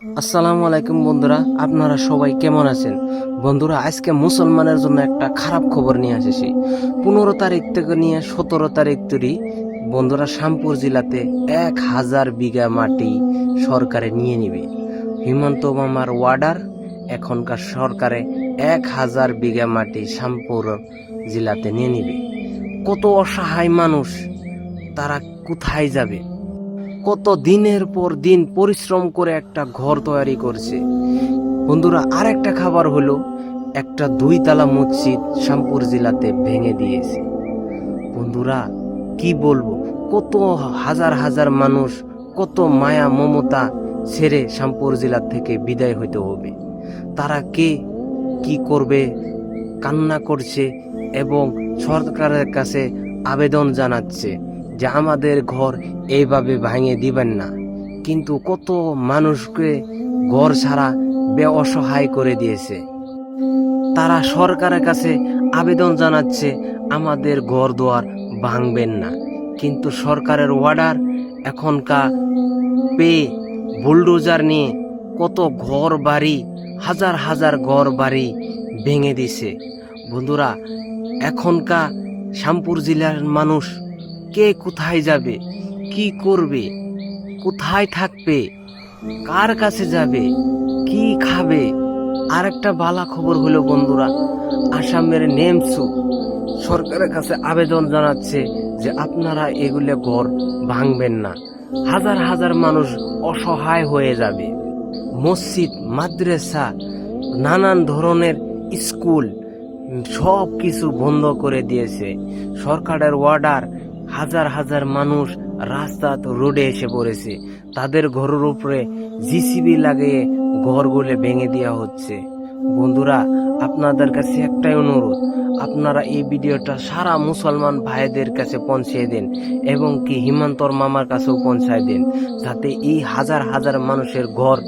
আসসালামু আলাইকুম বন্ধুরা, আপনারা সবাই কেমন আছেন? বন্ধুরা, আজকে মুসলমানের জন্য একটা খারাপ খবর নিয়ে এসেছি পনেরো তারিখ থেকে নিয়ে সতেরো তারিখ তৈরি বন্ধুরা শ্যামপুর জেলাতে এক হাজার বিঘা মাটি সরকারে নিয়ে নিবে। হিমন্ত মামার ওয়ার্ডার এখনকার সরকারে এক হাজার বিঘা মাটি শ্যামপুর জেলাতে নিয়ে নিবে। কত অসহায় মানুষ, তারা কোথায় যাবে? কত দিনের পর দিন পরিশ্রম করে একটা ঘর তৈরি করছে। বন্ধুরা আর একটা খাবার হলো একটা দুই তালা মসজিদ শ্যামপুর জেলাতে ভেঙে দিয়েছে। বন্ধুরা, কি বলব? কত হাজার হাজার মানুষ, কত মায়া মমতা ছেড়ে শ্যামপুর জেলা থেকে বিদায় হইতে হবে। তারা কে, কি করবে, কান্না করছে এবং সরকারের কাছে আবেদন জানাচ্ছে। যে আমাদের ঘর এইভাবে ভাঙে দিবেন না। কিন্তু কত মানুষকে ঘর ছাড়া বে অসহায় করে দিয়েছে। তারা সরকারের কাছে আবেদন জানাচ্ছে, আমাদের ঘর দুয়ার ভাঙবেন না। কিন্তু সরকারের অর্ডার এখনকার পেয়ে বুলডোজার নিয়ে কত ঘর বাড়ি, হাজার হাজার ঘর বাড়ি ভেঙে দিছে। বন্ধুরা, এখনকার শ্যামপুর জেলার মানুষ কে কোথায় যাবে? কি করবে? কোথায় থাকবে? কার কাছে যাবে? কি খাবে? আর একটা বালা খবর হলো, বন্ধুরা, আসামের নেমসু সরকারের কাছে আবেদন জানাচ্ছে যে আপনারা এগুলো ঘর ভাঙবেন না। হাজার হাজার মানুষ অসহায় হয়ে যাবে। মসজিদ, মাদ্রাসা, নানান ধরনের স্কুল সব কিছু বন্ধ করে দিয়েছে। সরকারের অর্ডার হাজার হাজার মানুষ রাস্তা রোডে এসে পড়েছে। তাদের ঘরের উপরে জিসিবি লাগিয়ে ঘরগুলো ভেঙে দেওয়া হচ্ছে। বন্ধুরা, আপনাদের কাছে একটাই অনুরোধ, আপনারা এই ভিডিওটা সারা মুসলমান ভাইদের কাছে পৌঁছিয়ে দেন এবং কি হিমান্তর মামার কাছেও পৌঁছায় দেন, যাতে এই হাজার হাজার মানুষের ঘর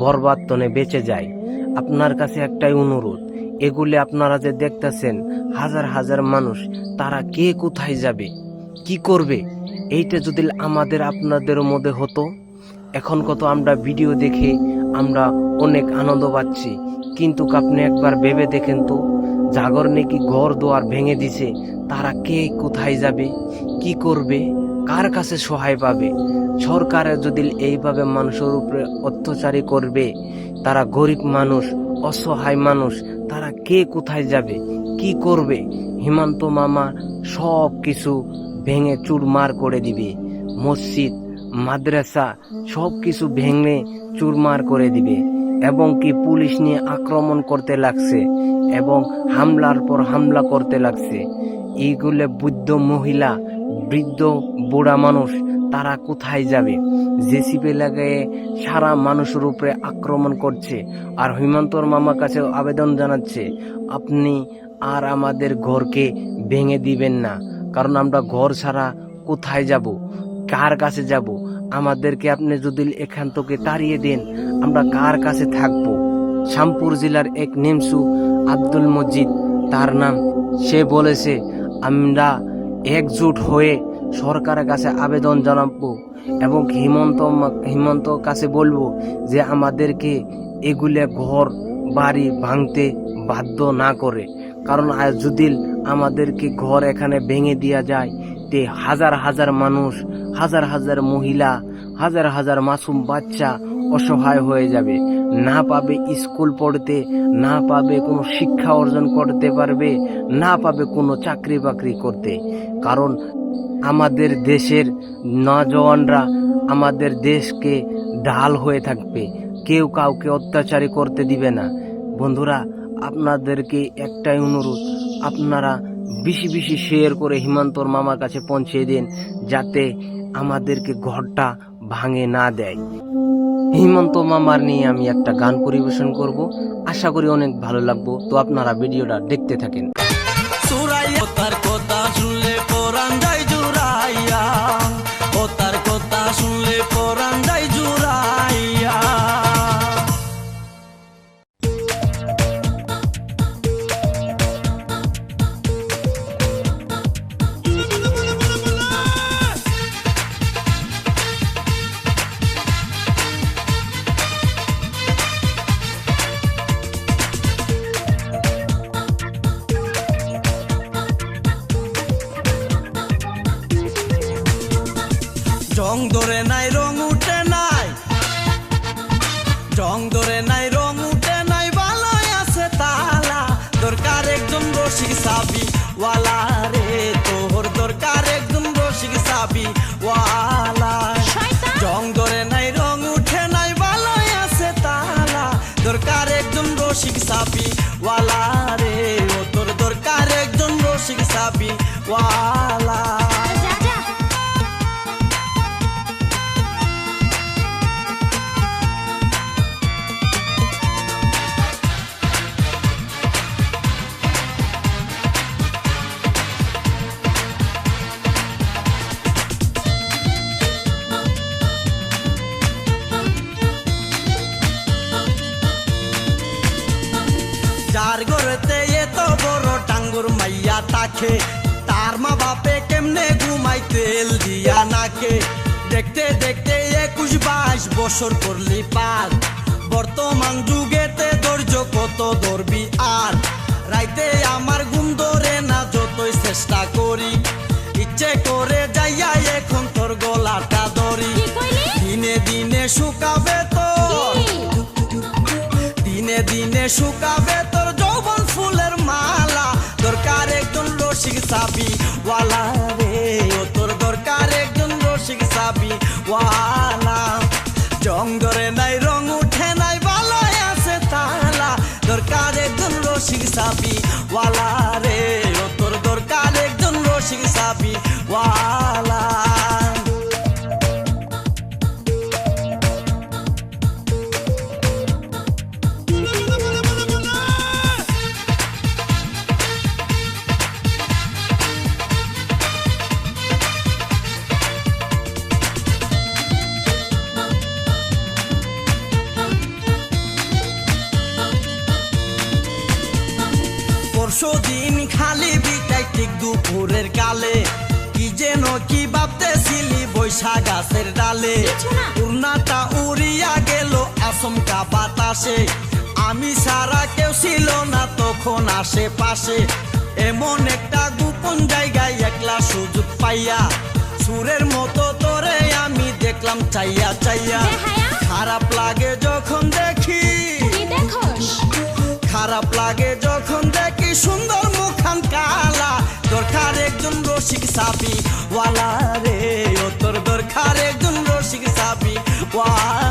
বরবাদনে বেঁচে যায়। আপনার কাছে একটাই অনুরোধ, এগুলি আপনারা যে দেখতেছেন, হাজার হাজার মানুষ, তারা কে কোথায় যাবে? কি করবে? এইটা যদি আমাদের আপনাদের মধ্যে হতো, এখন কত আমরা ভিডিও দেখে আমরা অনেক আনন্দ পাচ্ছি। কিন্তু আপনি একবার ভেবে দেখেন তো, জাগর নাকি ঘর দোয়ার ভেঙে দিছে, তারা কে কোথায় যাবে, কি করবে, কার কাছে সহায় পাবে? সরকারের যদি এইভাবে মানুষের উপরে অত্যাচারী করবে, তারা গরিব মানুষ, অসহায় মানুষ, তারা কে কোথায় যাবে, কি করবে? হিমান্ত মামা সব কিছু ভেঙে চুরমার করে দিবে। মসজিদ, মাদ্রাসা সব কিছু ভেঙে চুরমার করে দিবে। এবং কি পুলিশ নিয়ে আক্রমণ করতে লাগছে এবং হামলার পর হামলা করতে লাগছে। এইগুলো বৃদ্ধ মহিলা, বৃদ্ধ বুড়া মানুষ, তারা কোথায় যাবে? জেসিপি লাগিয়ে সারা মানুষের উপরে আক্রমণ করছে আর হিমন্তর মামার কাছে আবেদন জানাচ্ছে, আপনি আর আমাদের ঘরকে ভেঙে দিবেন না। কারণ আমরা ঘর ছাড়া কোথায় যাব? কার কাছে যাব? আমাদেরকে আপনি যদি এখান থেকে তাড়িয়ে দেন, আমরা কার কাছে থাকব? শ্যামপুর জেলার এক নেমসু আব্দুল মজিদ, তার নাম, সে বলেছে, আমরা একজুট হয়ে সরকারের কাছে আবেদন জানাব এবং হিমন্ত হিমন্ত কাছে বলব যে আমাদেরকে এগুলো ঘর, বাড়ি ভাঙতে বাধ্য না করে। কারণ আজ যদি আমাদেরকে ঘর এখানে ভেঙে দেওয়া যায়, তে হাজার হাজার মানুষ, হাজার হাজার মহিলা, হাজার হাজার মাসুম বাচ্চা অসহায় হয়ে যাবে। না পাবে স্কুল পড়তে, না পাবে কোনো শিক্ষা অর্জন করতে পারবে, না পাবে কোনো চাকরি বাকরি করতে। কারণ আমাদের দেশের নজওয়ানরা আমাদের দেশকে ঢাল হয়ে থাকবে। কেউ কাউকে অত্যাচারী করতে দিবে না। বন্ধুরা আপনাদেরকে একটাই অনুরোধ, আপনারা বেশি বেশি শেয়ার করে হিমান্তর মামার কাছে পৌঁছে দিন, যাতে আমাদেরকে ঘরটা ভাঙে না দেয়। হিমন্ত মামার নিয়ে আমি একটা গান পরিবেশন করব। আশা করি অনেক ভালো লাগবো। তো আপনারা ভিডিওটা দেখতে থাকেন। ধরে নাই রং উঠে নাই। জং ধরে নাই রং উঠে নাই ভালোই আছে তালা। দরকার একজন রসিক সাবি ওয়ালা রে তোর দরকার একজন রসিক সাবি ওয়ালা। জং ধরে নাই রং উঠে নাই ভালোই আছে তালা। দরকার একজন রসিক সাবি ওয়ালা রে ও তোর দরকার একজন রসিক সাবি ওয়ালা তাকে তার মা বাপে কেমনে ঘুমাই তেল দিয়া নাকে? দেখতে দেখতে একুশ বাইশ বছর করলি পার। বর্তমান যুগেতে ধৈর্য কত ধরবি আর? রাইতে আমার ঘুম ধরে না যতই চেষ্টা করি। ইচ্ছে করে যাইয়া এখন তোর গলাটা ধরি। দিনে দিনে শুকাবে তোর। দিনে দিনে শুকাবে তোর যৌবন একজন রসিক সাবি ওয়ালা রে ও তোর দরকার একজন রসিক সাবি, ওয়ালা। জঙ্গরে নাই, রং উঠে নাই ভালো আছে তালা। দরকার একজন রসিক সাবি ওয়ালা রে ও তোর দরকার একজন রসিক সাবি ওয়ালা দুপুরের কালে কি যেন কি ভাবতেছিলি বৈশাখ গাছের ডালে। উড়নাটা উড়িয়া গেল আসমকা বাতাসে। আমি সারা কেউ ছিল না তখন আশেপাশে। এমন একটা গোপন জায়গায় একলা সুযোগ পাইয়া সুরের মতো তোরে আমি দেখলাম চাইয়া চাইয়া। খারাপ লাগে যখন দেখি। খারাপ লাগে যখন দেখি সুন্দর মুখান কালা। দরকার একজন রসিক সাপি ওয়ালা রে ও তোর দরকার একজন রসিক সাপি ওয়ালা